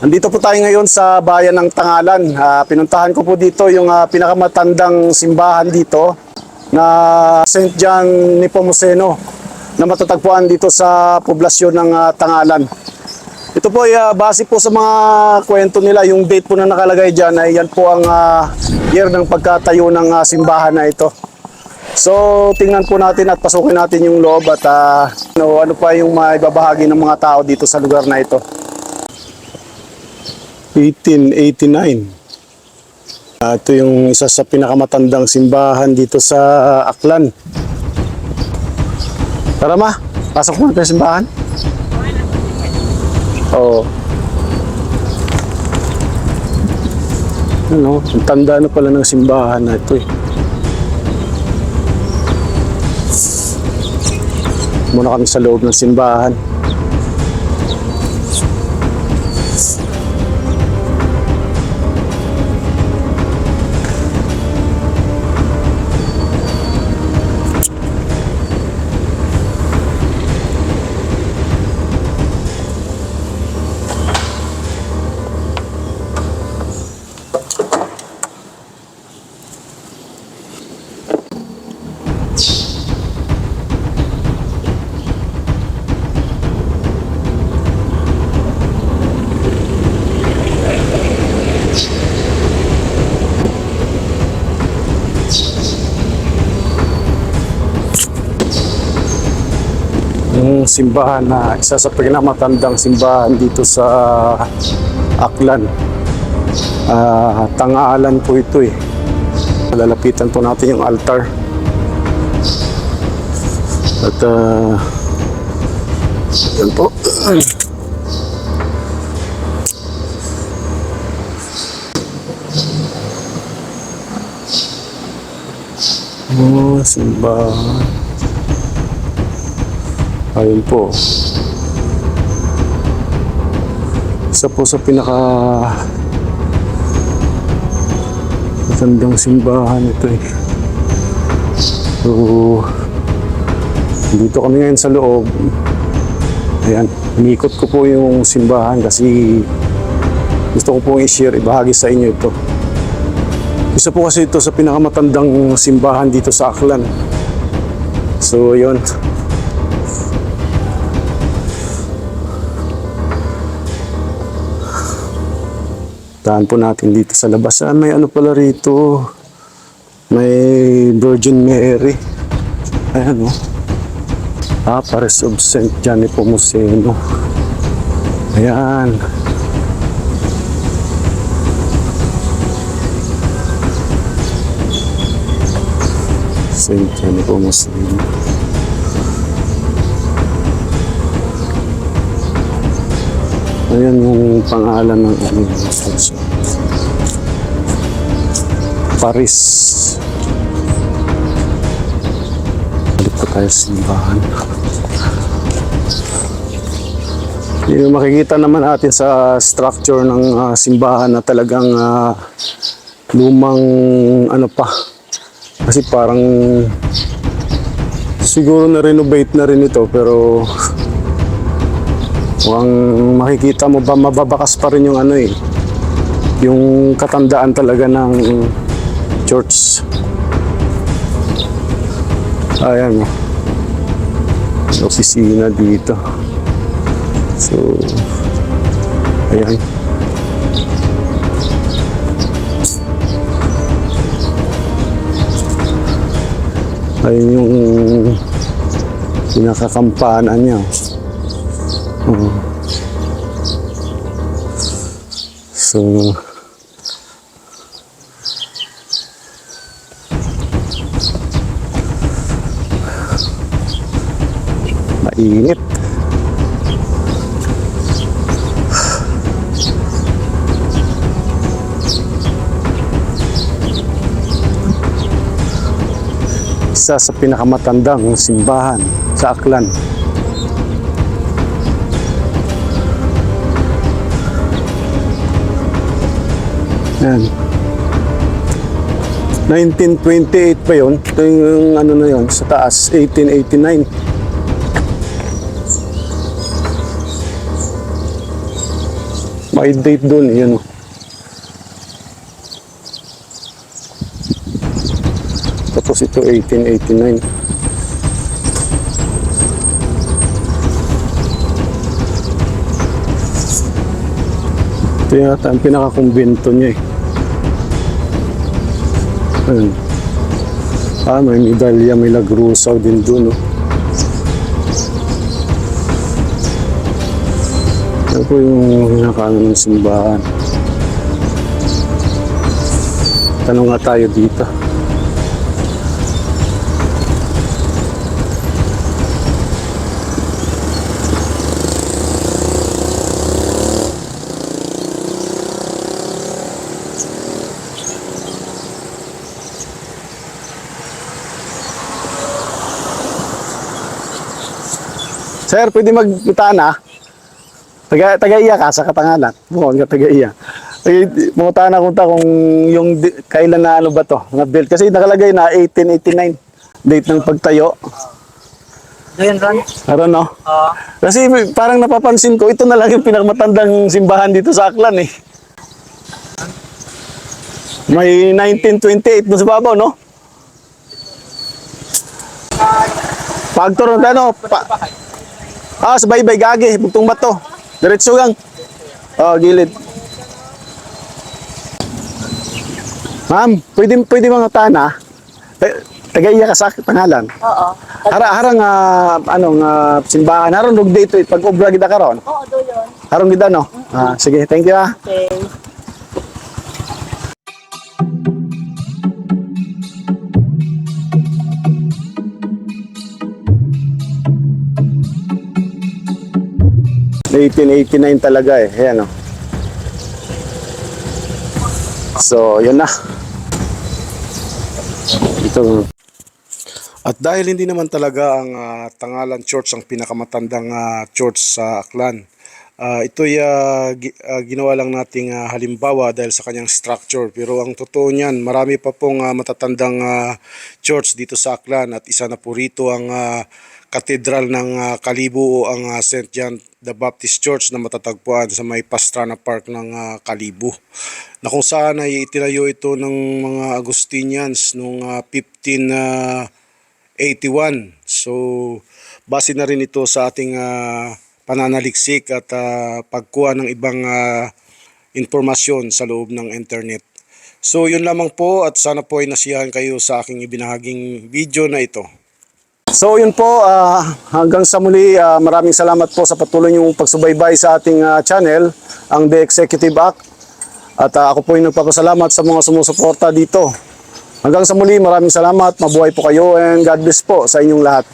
Andito po tayo ngayon sa bayan ng Tangalan. Ah, pinuntahan ko po dito yung ah, pinakamatandang simbahan dito na St. John Nepomuceno na matatagpuan dito sa poblasyon ng ah, Tangalan. Ito po ay ah, base po sa mga kwento nila, yung date po na nakalagay dyan ay yan po ang ah, year ng pagkatayo ng ah, simbahan na ito. So, tingnan po natin at pasukin natin yung loob at ah, ano, ano pa yung maibabahagi ng mga tao dito sa lugar na ito. 1889. Ah, ito yung isa sa pinakamatandang simbahan dito sa Aklan. Tara ma, pasok mo sa simbahan. Oo. Ano, ang tanda na pala ng simbahan na ito eh. Muna kami sa loob ng simbahan. Simbahan na isa sa pinakamatandang simbahan dito sa Aklan. Ah, tangaalan po ito eh. Lalapitan po natin yung altar. At ah, yan po. Oh, simbahan. Ayun po. Isa po sa pinaka matandang simbahan ito eh. So, dito kami ngayon sa loob. Ayan, inikot ko po yung simbahan kasi gusto ko pong i-share, ibahagi sa inyo ito. Isa po kasi ito sa pinakamatandang simbahan dito sa Aklan. So, yun. Tahan po natin dito sa labas. Ah, may ano pala rito. May Virgin Mary. Ayan o. Ah, Pares of St. John Nepomuceno. Ayan. St. John Nepomuceno. Ayan yung pangalan ng ano Paris. Balik po tayo sa simbahan. Yung makikita naman natin sa structure ng ah, simbahan na talagang ah, lumang ano pa. Kasi parang siguro na-renovate na rin ito pero Mukhang makikita mo ba mababakas pa rin yung ano eh. Yung katandaan talaga ng church. Ayan o. Opisina dito. So, ayan. Ayun yung pinakakampana niya. Oo. So, mainit. Isa sa pinakamatandang simbahan sa Aklan. Yan. 1928 pa yun. Ito yung ano na yun, sa taas, 1889. May date doon, yun. Tapos ito 1889. Ito yata ang pinaka-kumbento niya eh. Ayun. Ah, may medalya, may lagrusaw din doon. Oh. Ano po yung nakano ng simbahan? Tanong nga tayo dito. Sir, pwede magpunta na? Taga, taga-iya ka sa Katangalan. Bukod ka taga-iya. Pumunta na kung ta kung yung kailan na ano ba to, na build. Kasi nakalagay na 1889, date ng pagtayo. Doon, Ron. Meron no? Oo. Kasi parang napapansin ko, ito na lang yung pinakamatandang simbahan dito sa Aklan eh. May 1928 doon sa babaw, no? Pagturo ano, pa, ah, sa baybay gagi, bugtong bato. Diretso gang. Oh, gilid. Ma'am, pwede, pwede mga tana. Eh, Tagaiya ka sa pangalan. Oo. Hara harang ah, ano nga simbahan harang rug dito pag obra kita karon. Oo, doon yun. Harang kita no. Ah, sige, thank you ah. Okay. 1889 talaga eh. Ayan oh. So, yun na. Ito. At dahil hindi naman talaga ang ah, Tangalan Church ang pinakamatandang ah, church sa Aklan, ah, ito'y ah, gi- ah, ginawa lang nating ah, halimbawa dahil sa kanyang structure. Pero ang totoo niyan, marami pa pong ah, matatandang ah, church dito sa Aklan at isa na po rito ang ah, katedral ng ah, Kalibo o ang ah, St. John the Baptist Church na matatagpuan sa may Pastrana Park ng ah, Kalibo na kung saan ay itinayo ito ng mga Agustinians noong ah, 15 81. So, base na rin ito sa ating ah, pananaliksik at ah, pagkuha ng ibang ah, informasyon sa loob ng internet. So, yun lamang po at sana po ay nasiyahan kayo sa aking ibinahaging video na ito. So yun po, ah, hanggang sa muli, ah, maraming salamat po sa patuloy niyong pagsubaybay sa ating ah, channel, ang The Executive Act. At ah, ako po ay nagpapasalamat sa mga sumusuporta dito. Hanggang sa muli, maraming salamat, mabuhay po kayo and God bless po sa inyong lahat.